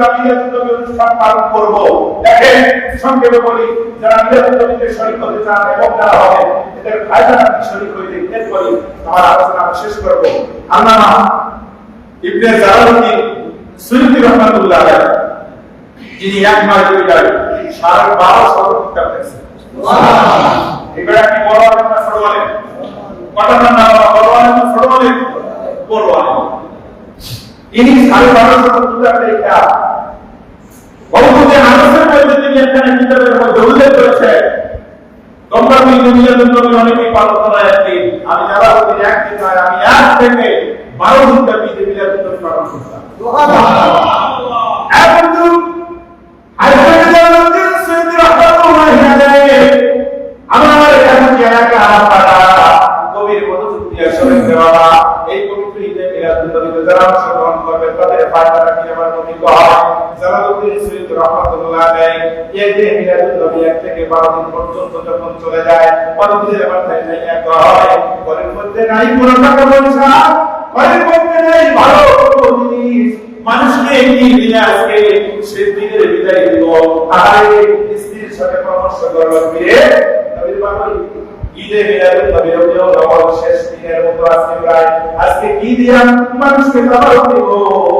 আমরা মিলাদুন অনুষ্ঠান পালন করব। দেখেন সংক্ষেপে বলি যারা মিলাদুন শরীক হতে চান এবং যারা হবে এদের ফায়দা আপনি শরীক হইতে এরপরে আমার আলোচনা আমি শেষ করব। আল্লামা ইবনে জালালউদ্দিন সুয়ুতি রহমাতুল্লাহ আলাইহি যিনি এক মাস দুই সাড়ে বারো শত কিতাব লিখেছেন। এবার একটি বড় আলেম না ছোট আলেম? কটা না বড় আলেম না ছোট আলেম? বড় আলেম। ইনি সাড়ে বারো শত কিতাব লেখা বহুতে আনসের মধ্যে তিনি এখানে কিতাবের মধ্যে উল্লেখ করেছে তোমরা আমি যারা একদিন আমি এক থেকে বারো ঘণ্টা পালন করতাম মানুষকে আজকে বিদায় দিব স্ত্রীর সাথে পরামর্শ শেষ দিনের মতো আজকে প্রায় আজকে কি দিয়া মানুষকে দিব।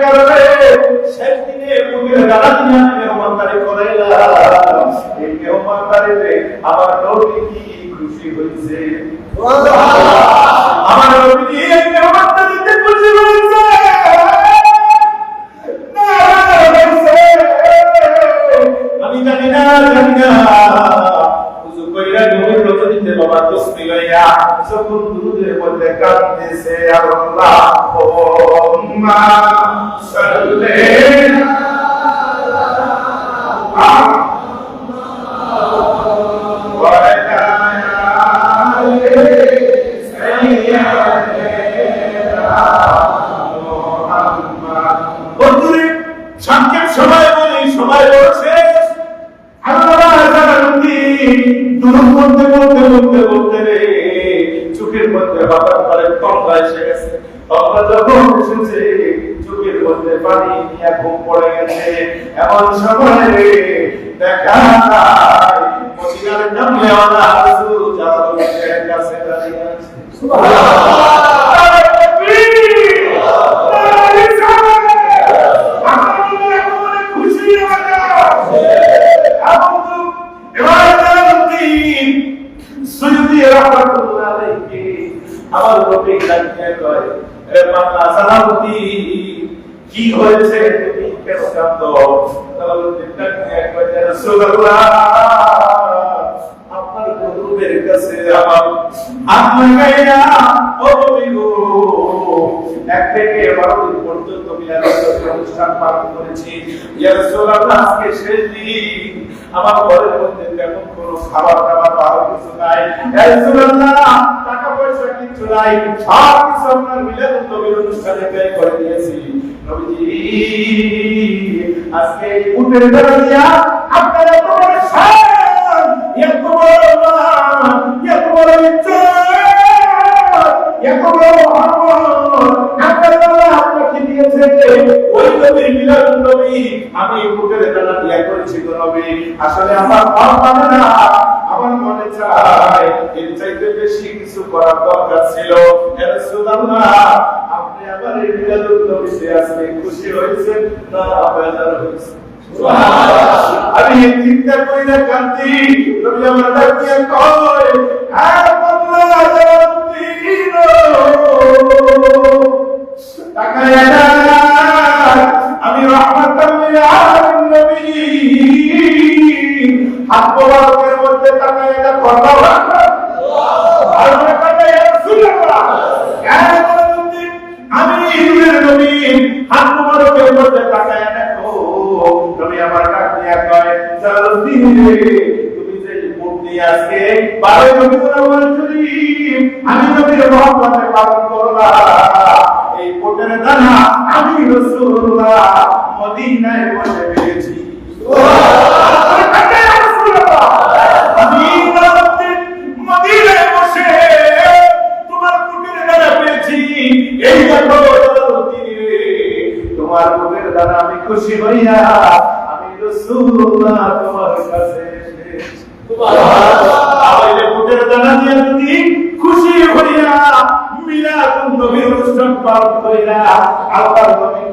হয়েছে আমার নবী এই মেহমানদারিতে খুশি হয়েছে আমি জানি না জানি না। উজু কইরা নবীর রজনীতে বাবা তসবি লইয়া যখন দুধের মধ্যে কাঁদতেছে আল্লাহ ওম্মা সাল্লি বন্ধুরে বলতে বলতে বলতে রে চোখের মধ্যে হঠাৎ করে তন্দ্রা এসে গেছে। গেছে। এমন সময় দেখা যায় হুজুর জালালুদ্দিনের কাছে দাঁড়িয়ে আছে খুশি সুজুদি রহমাতুল্লাহ আলাইহি নবী ডাকিয়ে কয় রে মাল্লা সাহাবতি কি হয়েছে তুমি? কেন কাঁদো? তাহলে ডাক কয়, রাসূলুল্লাহ, কাছে আমার হাত লাগাইয়া ও নবী গো, এক থেকে বারো দিন পর্যন্ত অনুষ্ঠান পালন করেছি। আজকে শেষ দিন। আমার ঘরের মধ্যে তেমন কোনো খাবার দাবার পাওয়ার কিছু নাই। টাকা পয়সা কিছু নাই। সব কিছু আপনার মিলাদুন নবীর অনুষ্ঠানে ব্যয় করে দিয়েছি। নবীজি আজকে বেড়া দিয়া আপনার এত বড় আমি এই উটের দিয়া করেছি গো নবী। আসলে আমার মন মানে না আমার মনে চায় এর চাইতে বেশি কিছু করার দরকার ছিল ইয়া রাসূলুল্লাহ, আপনি আমার এই মিলাদুন নবীতে আজকে খুশি হয়েছেন না বেজার হয়েছেন আমি চিন্তা করি না কান্দি নবী আমার ডাক দিয়ে কয় না আমি হাত মোবারকের মধ্যে তাকায় না কথা ভোট আজকে বারো শরীফ আমি নবীর মহব্বতে পালন করলাম। এই ভোটের দানা আমি রাসূলুল্লাহ মদিনায় বসে পেয়েছি। কুটির কুটির আমি খুশি হইয়া আমি রসুল্লাহ তোমার কাছে। তাহলে কুটির দ্বারা দিয়ে যদি খুশি হইয়া মিলা নবীর অনুষ্ঠান পালন করিয়া আল্লাহর নবী